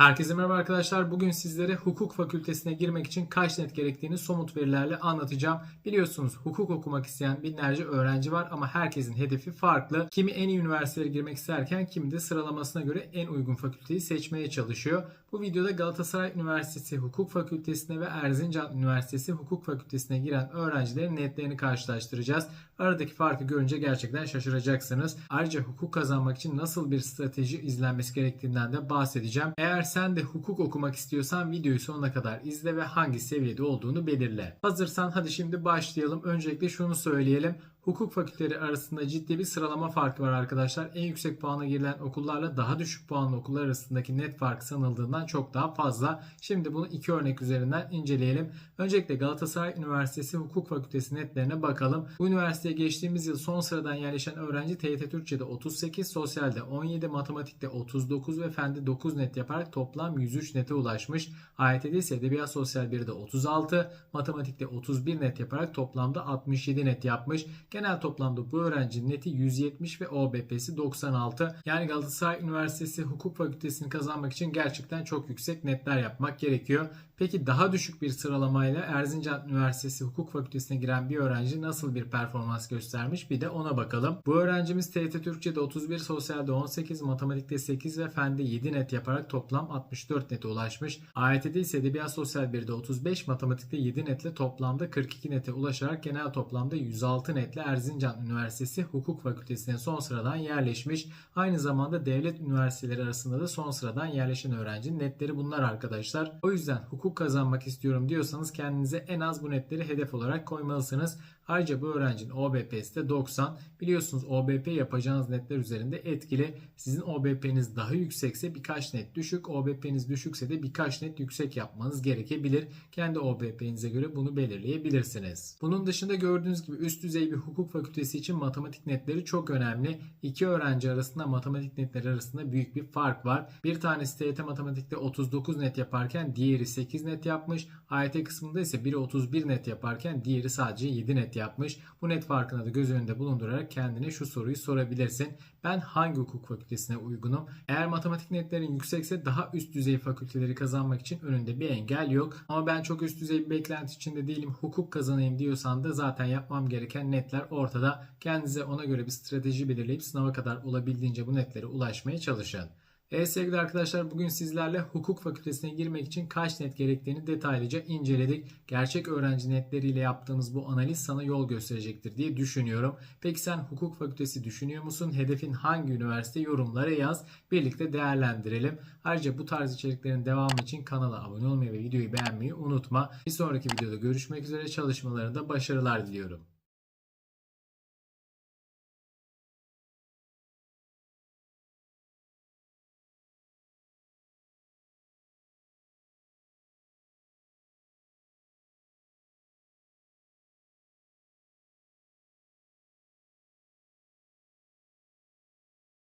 Herkese merhaba arkadaşlar. Bugün sizlere hukuk fakültesine girmek için kaç net gerektiğini somut verilerle anlatacağım. Biliyorsunuz hukuk okumak isteyen binlerce öğrenci var ama herkesin hedefi farklı. Kimi en iyi üniversitelere girmek isterken kimi de sıralamasına göre en uygun fakülteyi seçmeye çalışıyor. Bu videoda Galatasaray Üniversitesi Hukuk Fakültesine ve Erzincan Üniversitesi Hukuk Fakültesine giren öğrencilerin netlerini karşılaştıracağız. Aradaki farkı görünce gerçekten şaşıracaksınız. Ayrıca hukuk kazanmak için nasıl bir strateji izlenmesi gerektiğinden de bahsedeceğim. Eğer sen de hukuk okumak istiyorsan videoyu sonuna kadar izle ve hangi seviyede olduğunu belirle. Hazırsan hadi şimdi başlayalım. Öncelikle şunu söyleyelim. Hukuk fakülteleri arasında ciddi bir sıralama farkı var arkadaşlar. En yüksek puana girilen okullarla daha düşük puanlı okullar arasındaki net fark sanıldığından çok daha fazla. Şimdi bunu iki örnek üzerinden inceleyelim. Öncelikle Galatasaray Üniversitesi Hukuk Fakültesi netlerine bakalım. Bu üniversiteye geçtiğimiz yıl son sıradan yerleşen öğrenci TYT Türkçe'de 38, Sosyal'de 17, Matematik'te 39 ve Fen'de 9 net yaparak toplam 103 nete ulaşmış. AYT'de ise Edebiyat Sosyal 1'de 36, Matematik'te 31 net yaparak toplamda 67 net yapmış. Genel toplamda bu öğrencinin neti 170 ve OBP'si 96. Yani Galatasaray Üniversitesi Hukuk Fakültesini kazanmak için gerçekten çok yüksek netler yapmak gerekiyor. Peki daha düşük bir sıralamayla Erzincan Üniversitesi Hukuk Fakültesine giren bir öğrenci nasıl bir performans göstermiş bir de ona bakalım. Bu öğrencimiz TYT Türkçe'de 31, Sosyal'de 18, Matematik'te 8 ve Fen'de 7 net yaparak toplam 64 nete ulaşmış. AYT'de ise Edebiyat Sosyal 1'de 35, Matematik'te 7 netle toplamda 42 nete ulaşarak genel toplamda 106 netle Erzincan Üniversitesi Hukuk Fakültesine son sıradan yerleşmiş. Aynı zamanda devlet üniversiteleri arasında da son sıradan yerleşen öğrencinin netleri bunlar arkadaşlar. O yüzden hukuk kazanmak istiyorum diyorsanız kendinize en az bu netleri hedef olarak koymalısınız. Ayrıca bu öğrencinin OBP'si de 90. Biliyorsunuz OBP yapacağınız netler üzerinde etkili. Sizin OBP'niz daha yüksekse birkaç net düşük, OBP'niz düşükse de birkaç net yüksek yapmanız gerekebilir. Kendi OBP'nize göre bunu belirleyebilirsiniz. Bunun dışında gördüğünüz gibi üst düzey bir hukuk fakültesi için matematik netleri çok önemli. İki öğrenci arasında matematik netleri arasında büyük bir fark var. Bir tanesi TYT matematikte 39 net yaparken diğeri 8 net yapmış. AYT kısmında ise biri 31 net yaparken diğeri sadece 7 net yapmış. Bu net farkını da göz önünde bulundurarak kendine şu soruyu sorabilirsin. Ben hangi hukuk fakültesine uygunum? Eğer matematik netlerin yüksekse daha üst düzey fakülteleri kazanmak için önünde bir engel yok. Ama ben çok üst düzey bir beklenti içinde değilim. Hukuk kazanayım diyorsan da zaten yapmam gereken netler ortada. Kendinize ona göre bir strateji belirleyip sınava kadar olabildiğince bu netlere ulaşmaya çalışın. Evet sevgili arkadaşlar bugün sizlerle hukuk fakültesine girmek için kaç net gerektiğini detaylıca inceledik. Gerçek öğrenci netleriyle yaptığımız bu analiz sana yol gösterecektir diye düşünüyorum. Peki sen hukuk fakültesi düşünüyor musun? Hedefin hangi üniversite? Yorumlara yaz. Birlikte değerlendirelim. Ayrıca bu tarz içeriklerin devamı için kanala abone olmayı ve videoyu beğenmeyi unutma. Bir sonraki videoda görüşmek üzere çalışmalarında başarılar diliyorum.